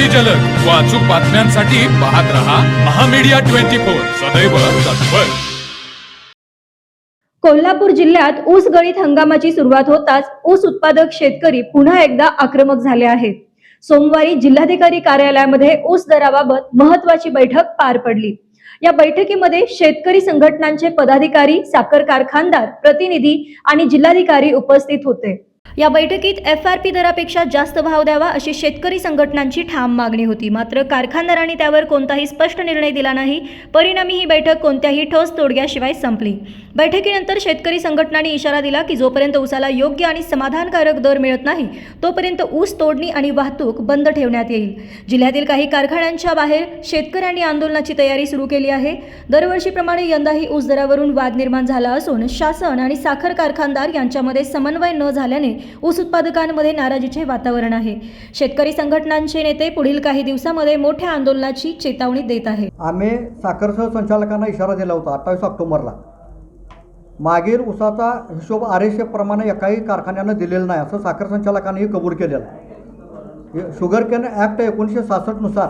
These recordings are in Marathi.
अगदी जलद. व अचूक बातम्यांसाठी पाहत रहा महामीडिया ट्वेंटी फोर. सदैव तत्पर. कोल्हापूर जिल्ह्यात ऊस गळीत हंगामाची सुरुवात होताच ऊस उत्पादक शेतकरी पुन्हा एकदा आक्रमक झाले आहेत. सोमवारी जिल्हाधिकारी कार्यालयामध्ये ऊस दराबाबत महत्वाची बैठक पार पडली. या बैठकीमध्ये शेतकरी संघटनांचे पदाधिकारी साखर कारखानदार प्रतिनिधी आणि जिल्हाधिकारी उपस्थित होते. या बैठकीत एफ आर पी दरापेक्षा जास्त भाव द्यावा अशी शेतकरी संघटनांची ठाम मागणी होती. मात्र कारखानदारांनी त्यावर कोणताही स्पष्ट निर्णय दिला नाही. परिणामी ही बैठक कोणत्याही ठोस तोडग्याशिवाय संपली. बैठकीनंतर शेतकरी संघटनांनी इशारा दिला की जोपर्यंत ऊसाला योग्य आणि समाधानकारक दर मिळत नाही तोपर्यंत ऊस तोडणी आणि वाहतूक बंद ठेवण्यात येईल. जिल्ह्यातील काही कारखान्यांच्या बाहेर शेतकऱ्यांनी आंदोलनाची तयारी सुरू केली आहे. दरवर्षीप्रमाणे यंदाही ऊस दरावरून वाद निर्माण झाला असून शासन आणि साखर कारखानदार यांच्यामध्ये समन्वय न झाल्याने ऊस उत्पादकांमध्ये नाराजीचे वातावरण आहे. शेतकरी संघटनांचे नेते पुढील काही दिवसामध्ये मोठ्या आंदोलनाची चेतावणी देत आहे आम्ही साखर संचालकांना इशारा दिला होता अठ्ठावीस ऑक्टोबरला. मागील ऊसाचा हिशोब आर एस एफप्रमाणे एकाही कारखान्यानं दिलेला नाही असं साखर संचालकांनीही कबूल केलेलं शुगर केन ॲक्ट एकोणीसशे सहासष्टनुसार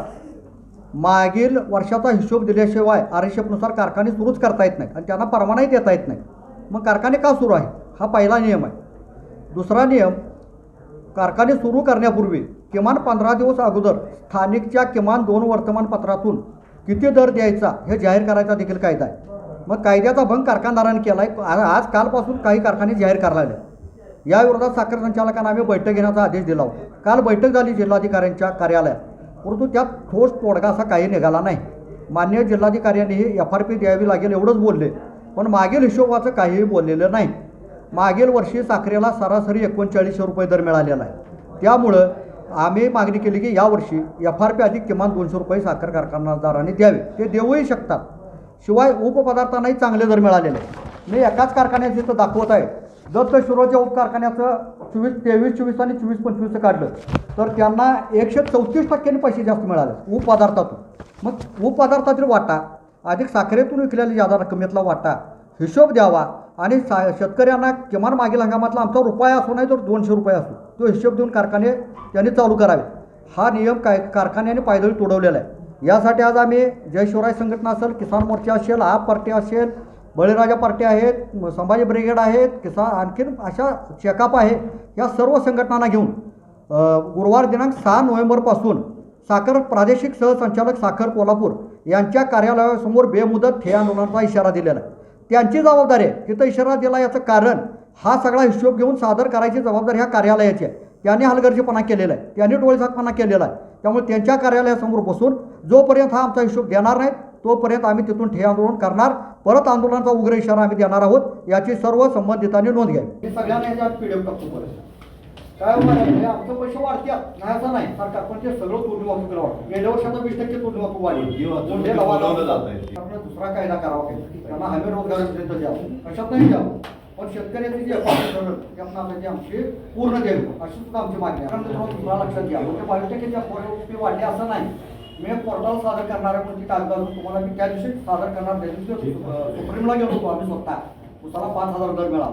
मागील वर्षाचा हिशोब दिल्याशिवाय आर एस एफनुसार कारखाने सुरूच करता येत नाही आणि त्यांना परवानाही देता येत नाही. मग कारखाने का सुरू आहे? हा पहिला नियम आहे. दुसरा नियम कारखाने सुरू करण्यापूर्वी किमान पंधरा दिवस अगोदर स्थानिकच्या किमान दोन वर्तमानपत्रातून किती दर द्यायचा हे जाहीर करायचा देखील कायदा आहे. मग कायद्याचा भंग कारखानदारांनी केला आहे आज कालपासून काही कारखाने जाहीर करायला लागले. या विरोधात साखर संचालकांना आम्ही बैठक घेण्याचा आदेश दिला होता. काल बैठक झाली जिल्हाधिकाऱ्यांच्या कार्यालयात. परंतु त्यात ठोस तोडगा असा काही निघाला नाही. मान्य जिल्हाधिकाऱ्यांनीही एफ आर पी द्यावी लागेल एवढंच बोलले. पण मागील हिशोबाचं काहीही बोललेलं नाही. मागील वर्षी साखरेला सरासरी एकोणचाळीसशे रुपये दर मिळालेला आहे. त्यामुळं आम्ही मागणी केली की यावर्षी एफ आर पी अधिक किमान दोनशे रुपये साखर कारखानदारांनी द्यावे. ते देऊही शकतात. शिवाय उपपदार्थांनाही चांगले दर मिळालेले आहे मी एकाच कारखान्यात इथं दाखवत आहे दत्त शिरोच्या उपकारखान्याचं चोवीस तेवीस चोवीस आणि चोवीस पंचवीसचं काढलं तर त्यांना एकशे चौतीस टक्क्यांनी पैसे जास्त मिळाले उपपदार्थातून. मग उपपदार्थातील वाटा अधिक साखरेतून विकलेल्या जादा रकमेतला वाटा हिशोब द्यावा आणि सा शेतकऱ्यांना किमान मागील हंगामातला आमचा रुपया असो नाही तर दोनशे रुपये असो तो हिशोब देऊन कारखाने त्यांनी चालू करावे. हा नियम काय कारखान्याने पायदळी तोडवलेला आहे. यासाठी आज आम्ही जय शिवराय संघटना असेल किसान मोर्चा असेल आप पार्टी असेल बळीराजा पार्टी आहेत संभाजी ब्रिगेड आहेत किसान आणखीन अशा चेकअप आहे या सर्व संघटनांना घेऊन गुरुवार दिनांक सहा नोव्हेंबरपासून साखर प्रादेशिक सहसंचालक साखर कोल्हापूर यांच्या कार्यालयासमोर बेमुदत ठे आंदोलनाचा इशारा दिलेला आहे. त्यांची जबाबदारी आहे. तिथं इशारा दिला याचं कारण हा सगळा हिशोब घेऊन सादर करायची जबाबदारी ह्या कार्यालयाची आहे. त्यांनी हलगर्जीपणा केलेला आहे. त्यांनी डोळेझाकपणा केलेला आहे. त्यामुळे त्यांच्या कार्यालयासमोर बसून जोपर्यंत हा आमचा हिशोब देणार नाही तोपर्यंत आम्ही तिथून ठे आंदोलन करणार. परत आंदोलनाचा उग्र इशारा आम्ही देणार आहोत. याची सर्व संबंधितांनी नोंद घ्यावी. सगळ्यांना काय म्हणजे आमचे पैसे वाढतात नाही असं नाही. सरकार पण ते सगळं तोडणी वाहतुकीला वाटतं. गेल्या वर्षाचा वीस टक्के तोडणी वाहतूक वाढली. मोठे दुसरा कायदा करावा काही त्यांना हमी रोजगार योजनेचं द्यावं कशात नाही द्यावं पण शेतकऱ्यांची जी आपण आमची पूर्ण द्यावी अशी सुद्धा आमची मागणी आहे. कारण तुम्हाला दुसरा लक्षात घ्या. म्हणजे बावीस टक्के ज्या फी वाढली असं नाही. मी पोर्टल सादर करणार आहे पण ती कागद तुम्हाला मी त्या दिवशी सादर करणार. त्या दिवशी सुप्रीमला गेलो होतो आम्ही स्वतः. उसाला पाच हजार दर मिळाला.